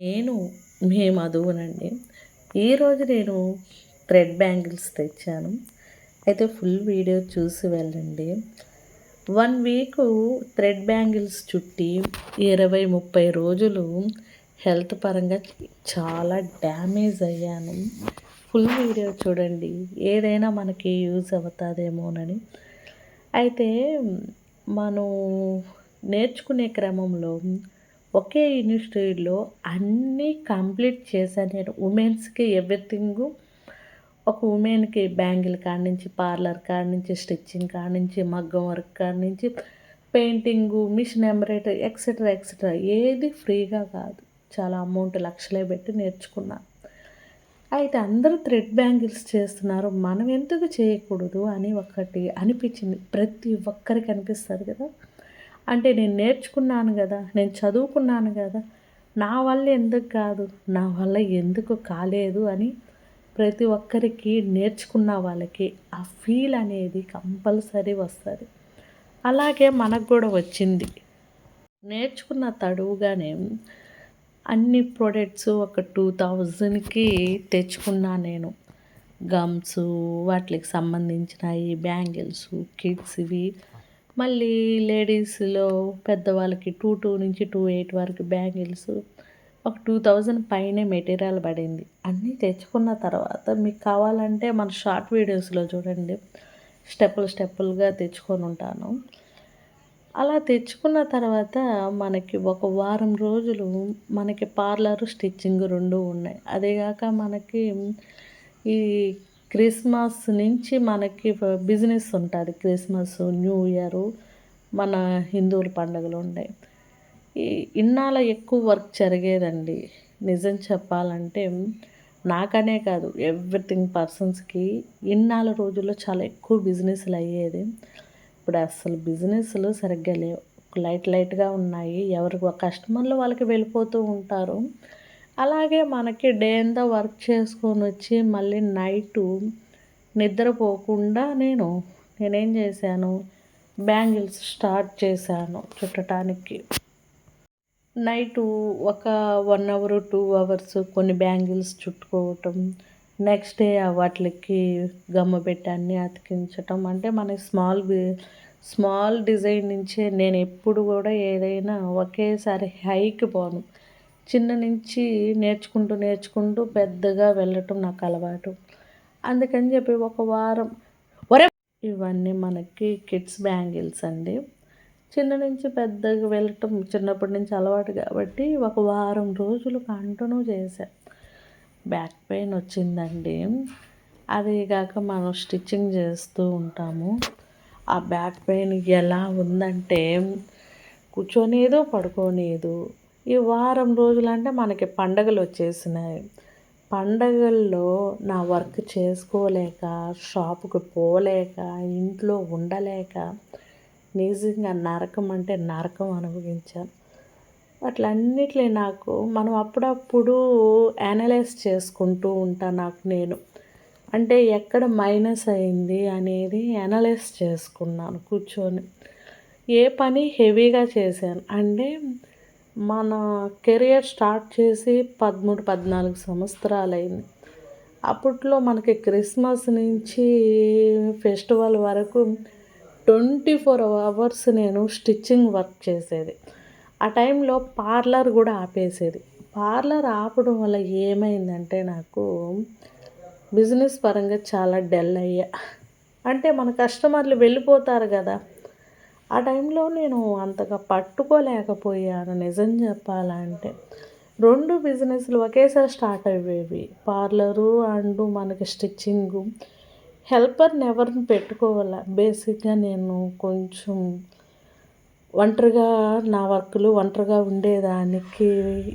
నేను మీ మధువునండి ఈరోజు నేను థ్రెడ్ బ్యాంగిల్స్ తెచ్చాను. అయితే ఫుల్ వీడియో చూసి వెళ్ళండి. వన్ వీక్ థ్రెడ్ బ్యాంగిల్స్ చుట్టి ఇరవై ముప్పై రోజులు హెల్త్ పరంగా చాలా డ్యామేజ్ అయ్యాను. ఫుల్ వీడియో చూడండి. ఏదైనా మనకి యూజ్ అవుతుందేమోనని. అయితే మనం నేర్చుకునే క్రమంలో ఒకే యూనివర్సిటీలో అన్నీ కంప్లీట్ చేశాను. నేను ఉమెన్స్కి ఎవ్రీథింగ్ ఒక ఉమెన్కి బ్యాంగిల్ కాడ నుంచి పార్లర్ కాడ నుంచి స్టిచ్చింగ్ కాడ నుంచి మగ్గం వర్క్ కాడ నుంచి painting machine embroidery etcetera etcetera ఏది ఫ్రీగా కాదు. చాలా అమౌంట్ లక్షలే పెట్టి నేర్చుకున్నాను అయితే అందరూ థ్రెడ్ బ్యాంగిల్స్ చేస్తున్నారు. మనం ఎందుకు చేయకూడదు అని ఒకటి అనిపించింది. ప్రతి ఒక్కరికి అనిపిస్తుంది కదా. అంటే నేను నేర్చుకున్నాను కదా నేను చదువుకున్నాను కదా నా వల్ల ఎందుకు కాదు నా వల్ల ఎందుకు కాలేదు అని ప్రతి ఒక్కరికి నేర్చుకున్న వాళ్ళకి ఆ ఫీల్ అనేది కంపల్సరీ వస్తుంది. అలాగే మనకు కూడా వచ్చింది. నేర్చుకున్న తడువుగానే అన్ని ప్రొడక్ట్స్ ఒక టూ థౌజండ్కి తెచ్చుకున్నా నేను. గమ్స్ వాటికి సంబంధించినవి బ్యాంగిల్స్ కిడ్స్ ఇవి మళ్ళీ లేడీస్లో పెద్దవాళ్ళకి టూ టూ నుంచి టూ ఎయిట్ వరకు బ్యాంగిల్స్ ఒక టూ థౌజండ్ పైనే మెటీరియల్ పడింది. అన్నీ తెచ్చుకున్న తర్వాత మీకు కావాలంటే మన షార్ట్ వీడియోస్లో చూడండి. స్టెప్పులు స్టెప్పులుగా తెచ్చుకొని ఉంటాను. అలా తెచ్చుకున్న తర్వాత మనకి ఒక వారం రోజులు మనకి పార్లర్ స్టిచ్చింగ్ రెండు ఉన్నాయి. అదేగాక మనకి ఈ క్రిస్మస్ నుంచి మనకి బిజినెస్ ఉంటుంది. క్రిస్మస్ న్యూ ఇయర్ మన హిందువుల పండుగలు ఉన్నాయి ఈ ఇన్నాళ్ళ ఎక్కువ వర్క్ జరిగేదండి. నిజం చెప్పాలంటే నాకనే కాదు ఎవ్రీథింగ్ పర్సన్స్కి ఇన్నాళ్ళ రోజుల్లో చాలా ఎక్కువ బిజినెస్లు అయ్యేది. ఇప్పుడు అసలు బిజినెస్లు సరిగ్గా లేవు. లైట్ లైట్గా ఉన్నాయి. ఎవరికి కస్టమర్లు వాళ్ళకి వెళ్ళిపోతూ ఉంటారు. అలాగే మనకి డే అంతా వర్క్ చేసుకొని వచ్చి మళ్ళీ నైటు నిద్రపోకుండా నేను నేనేం చేశాను? బ్యాంగిల్స్ స్టార్ట్ చేశాను చుట్టడానికి నైటు ఒక వన్ అవర్ టూ అవర్స్ కొన్ని బ్యాంగిల్స్ చుట్టుకోవటం నెక్స్ట్ డే వాటికి గమ్మ పెట్టి అతికించటం. అంటే మన స్మాల్ స్మాల్ డిజైన్ నుంచే నేను ఎప్పుడు కూడా ఏదైనా ఒకేసారి హైకి పోను. చిన్న నుంచి నేర్చుకుంటూ నేర్చుకుంటూ పెద్దగా వెళ్ళటం నాకు అలవాటు. అందుకని చెప్పి ఒక వారం ఒరే ఇవన్నీ మనకి కిడ్స్ బ్యాంగిల్స్ అండి. చిన్న నుంచి పెద్దగా వెళ్ళటం చిన్నప్పటి నుంచి అలవాటు కాబట్టి ఒక వారం రోజులు కంటిన్యూ చేశాను బ్యాక్ పెయిన్ వచ్చిందండి. అది కాక మనం స్టిచ్చింగ్ చేస్తూ ఉంటాము. ఆ బ్యాక్ పెయిన్ ఎలా ఉందంటే కూర్చోనేదో పడుకోనేదు ఈ వారం రోజులు అంటే మనకి పండగలు వచ్చేసినాయి. పండగల్లో నా వర్క్ చేసుకోలేక షాపుకి పోలేక ఇంట్లో ఉండలేక నిజంగా నరకం అంటే నరకం అనుభవించాను అట్లన్నిట్లో నాకు మనం అప్పుడప్పుడు అనలైజ్ చేసుకుంటూ ఉంటాను నాకు నేను. అంటే ఎక్కడ మైనస్ అయింది అనేది అనలైజ్ చేసుకున్నాను కూర్చొని. ఏ పని హెవీగా చేశాను. అంటే మన కెరియర్ స్టార్ట్ చేసి పదమూడు పద్నాలుగు సంవత్సరాలు అయింది అప్పట్లో మనకి క్రిస్మస్ నుంచి ఫెస్టివల్ వరకు ట్వంటీ ఫోర్ అవర్స్ నేను స్టిచ్చింగ్ వర్క్ చేసేది. ఆ టైంలో పార్లర్ కూడా ఆపేసేది. పార్లర్ ఆపడం వల్ల ఏమైందంటే నాకు బిజినెస్ పరంగా చాలా డల్ అయ్యా. అంటే మన కస్టమర్లు వెళ్ళిపోతారు కదా. ఆ టైంలో నేను అంతగా పట్టుకోలేకపోయాను నిజం చెప్పాలంటే. రెండు బిజినెస్లు ఒకేసారి స్టార్ట్ అయ్యేవి. పార్లరు అండ్ మనకి స్టిచ్చింగు. హెల్పర్ని ఎవరిని పెట్టుకోవాల. బేసిక్గా నేను కొంచెం ఒంటరిగా నా వర్క్లు ఒంటరిగా ఉండేదానికి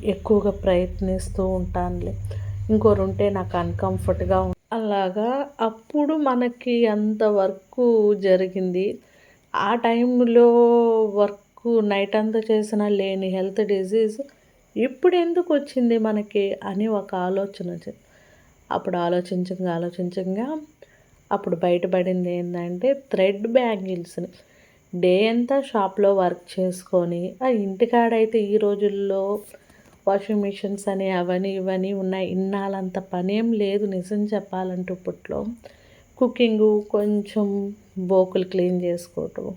ఎక్కువగా ప్రయత్నిస్తూ ఉంటానులే. ఇంకోరు ఉంటే నాకు అన్కంఫర్ట్గా అలాగా. అప్పుడు మనకి అంత వర్క్ జరిగింది. ఆ టైంలో వర్క్ నైట్ అంతా చేసిన లేని హెల్త్ డిజీజ్ ఇప్పుడు ఎందుకు వచ్చింది మనకి అని ఒక ఆలోచన అప్పుడు ఆలోచించగా ఆలోచించగా అప్పుడు బయటపడింది ఏంటంటే థ్రెడ్ బ్యాంగిల్స్ని డే అంతా షాప్లో వర్క్ చేసుకొని ఆ ఇంటికాడైతే ఈ రోజుల్లో వాషింగ్ మిషన్స్ అని అవని ఇవని ఉన్నాయి. ఇన్నాళ్ళంత పనేం లేదు నిజం చెప్పాలంటే ఇప్పట్లో. కుకింగు కొంచెం బోకులు క్లీన్ చేసుకోవటం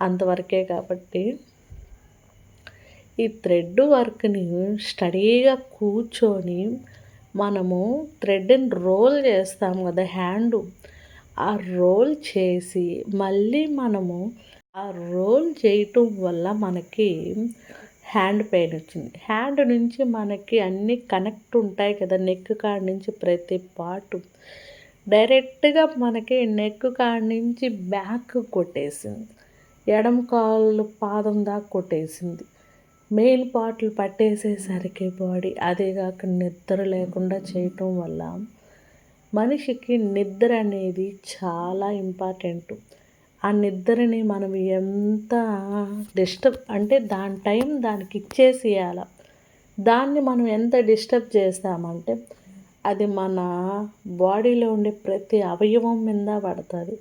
అంతవరకే కాబట్టి ఈ థ్రెడ్ వర్క్ని స్టడీగా కూర్చొని మనము థ్రెడ్ని రోల్ చేస్తాం కదా హ్యాండ్. ఆ రోల్ చేసి మళ్ళీ మనము ఆ రోల్ చేయటం వల్ల మనకి హ్యాండ్ పెయిన్ వచ్చింది. హ్యాండ్ నుంచి మనకి అన్నీ కనెక్ట్ ఉంటాయి కదా నెక్ కాడ నుంచి ప్రతి పార్ట్. డైరెక్ట్గా మనకి నెక్ కాడ నుంచి బ్యాక్ కొట్టేసింది. ఎడమ కాళ్ళు పాదం దాకా కొట్టేసింది. మెయిన్ పార్ట్లు పట్టేసేసరికి బాడీ అదే కాక నిద్ర లేకుండా చేయటం వల్ల మనిషికి నిద్ర అనేది చాలా ఇంపార్టెంట్. ఆ నిద్రని మనం ఎంత డిస్టర్బ్ అంటే దాని టైం దానికి ఇచ్చేసేయాల. దాన్ని మనం ఎంత డిస్టర్బ్ చేస్తామంటే అది మన బాడీలో ఉండే ప్రతి అవయవం మీద పడుతుంది.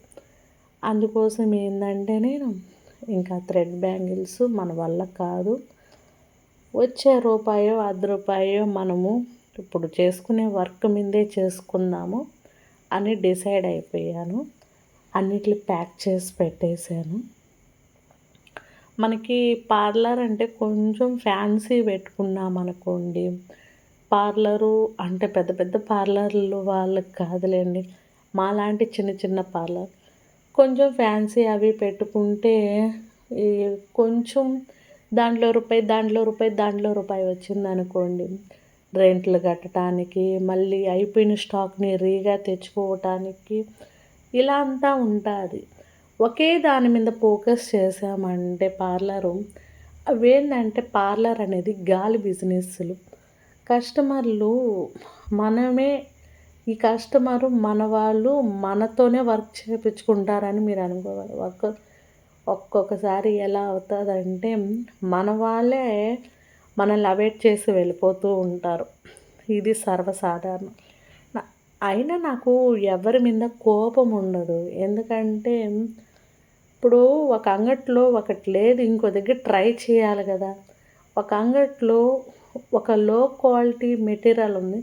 అందుకోసం ఏంటంటే నేను ఇంకా థ్రెడ్ బ్యాంగిల్స్ మన వల్ల కాదు. వచ్చే రూపాయో అర్ధ రూపాయో మనము ఇప్పుడు చేసుకునే వర్క్ మీదే చేసుకుందాము అని డిసైడ్ అయిపోయాను. అన్నిట్లు ప్యాక్ చేసి పెట్టేశాను. మనకి పార్లర్ అంటే కొంచెం ఫ్యాన్సీ పెట్టుకున్నాం అనుకోండి పార్లరు అంటే పెద్ద పెద్ద పార్లర్లు వాళ్ళకి కాదులేండి. మాలాంటి చిన్న చిన్న పార్లర్. కొంచెం ఫ్యాన్సీ అవి పెట్టుకుంటే కొంచెం దాంట్లో రూపాయి దాంట్లో రూపాయి దాంట్లో రూపాయి వచ్చిందనుకోండి. రెంట్లు కట్టడానికి మళ్ళీ అయిపోయిన స్టాక్ని రీగా తెచ్చుకోవటానికి ఇలా అంతా ఉంటుంది. ఒకే దాని మీద ఫోకస్ చేసామంటే పార్లరు. అవేంటంటే పార్లర్ అనేది గాలి బిజినెస్లు. కస్టమర్లు మనమే ఈ కస్టమరు మన వాళ్ళు మనతోనే వర్క్ చేయించుకుంటారని మీరు అనుకోవాలి. వర్క్ ఒక్కొక్కసారి ఎలా అవుతుందంటే మన వాళ్ళే మనల్ని అవాయిడ్ చేసి వెళ్ళిపోతూ ఉంటారు. ఇది సర్వసాధారణం. అయినా నాకు ఎవరి మీద కోపం ఉండదు. ఎందుకంటే ఇప్పుడు ఒక అంగట్లో ఒకటి లేదు ఇంకో దగ్గర ట్రై చేయాలి కదా. ఒక అంగట్లో ఒక లో క్వాలిటీ మెటీరియల్ ఉంది.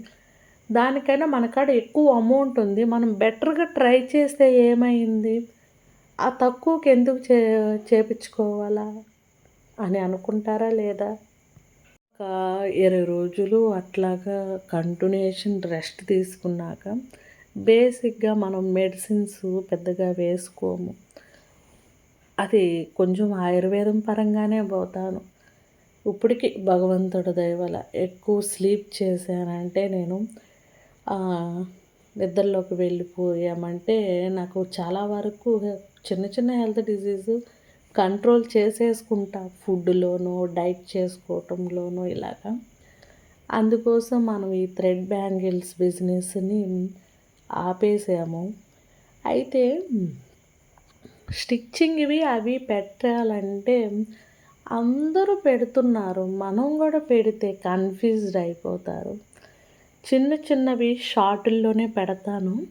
దానికైనా మన కాడ ఎక్కువ అమౌంట్ ఉంది. మనం బెటర్గా ట్రై చేస్తే ఏమైంది? ఆ తక్కువకి ఎందుకు చే చేపించుకోవాలా అని అనుకుంటారా లేదా? ఒక ఇరవై రోజులు అట్లాగా కంటిన్యూషన్ రెస్ట్ తీసుకున్నాక బేసిక్గా మనం మెడిసిన్స్ పెద్దగా వేసుకోము. అది కొంచెం ఆయుర్వేదం పరంగానే పోతాను. ఇప్పటికి భగవంతుడి దయవల ఎక్కువ స్లీప్ చేశానంటే నేను నిద్రలోకి వెళ్ళిపోయామంటే నాకు చాలా వరకు చిన్న చిన్న హెల్త్ డిజీజు కంట్రోల్ చేసేసుకుంటా. ఫుడ్లోనూ డైట్ చేసుకోవటంలోనూ ఇలాగా. అందుకోసం మనం ఈ థ్రెడ్ బ్యాంగిల్స్ బిజినెస్ని ఆపేసాము. అయితే స్టిచ్చింగ్ ఇవి అవి పెట్టాలంటే అందరూ పెడుతున్నారు. మనం కూడా పెడితే కన్ఫ్యూజ్డ్ అయిపోతారు. చిన్న చిన్నవి షార్టుల్లోనే పెడతాను.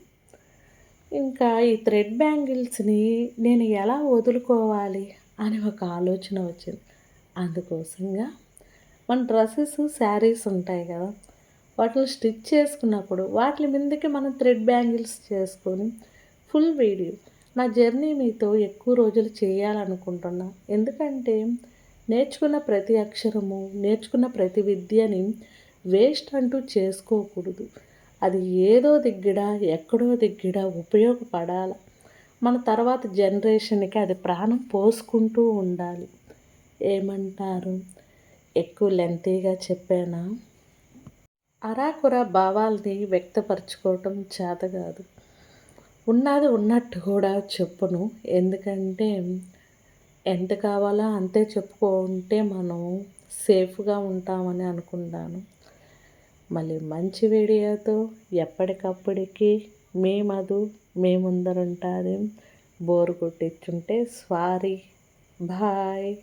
ఇంకా ఈ థ్రెడ్ బ్యాంగిల్స్ని నేను ఎలా వదులుకోవాలి అని ఒక ఆలోచన వచ్చింది. అందుకోసంగా మన డ్రెస్సెస్ శారీస్ ఉంటాయి కదా వాటిని స్టిచ్ చేసుకున్నప్పుడు వాటి మీదకి మనం థ్రెడ్ బ్యాంగిల్స్ చేసుకొని ఫుల్ వీడియో. నా జర్నీ మీతో ఎక్కువ రోజులు చేయాలనుకుంటున్నా. ఎందుకంటే నేర్చుకున్న ప్రతి అక్షరము నేర్చుకున్న ప్రతి విద్యని వేస్ట్ అంటూ చేసుకోకూడదు. అది ఏదో దిగ్గడ ఎక్కడో దిగ్గడ ఉపయోగపడాల. మన తర్వాత జనరేషన్కి అది ప్రాణం పోసుకుంటూ ఉండాలి. ఏమంటారు? ఎక్కువ లెంతీగా చెప్పానా? అరాకుర భావాల్ని వ్యక్తపరచుకోవటం చేత కాదు. ఉన్నది ఉన్నట్టు కూడా చెప్పును. ఎందుకంటే ఎంత కావాలో అంతే చెప్పుకుంటే మనం సేఫ్గా ఉంటామని అనుకుంటాను. మళ్ళీ మంచి వీడియోతో ఎప్పటికప్పటికి మీ మధు మీ ముందర బోరు కొట్టించుంటే సారీ. బాయ్.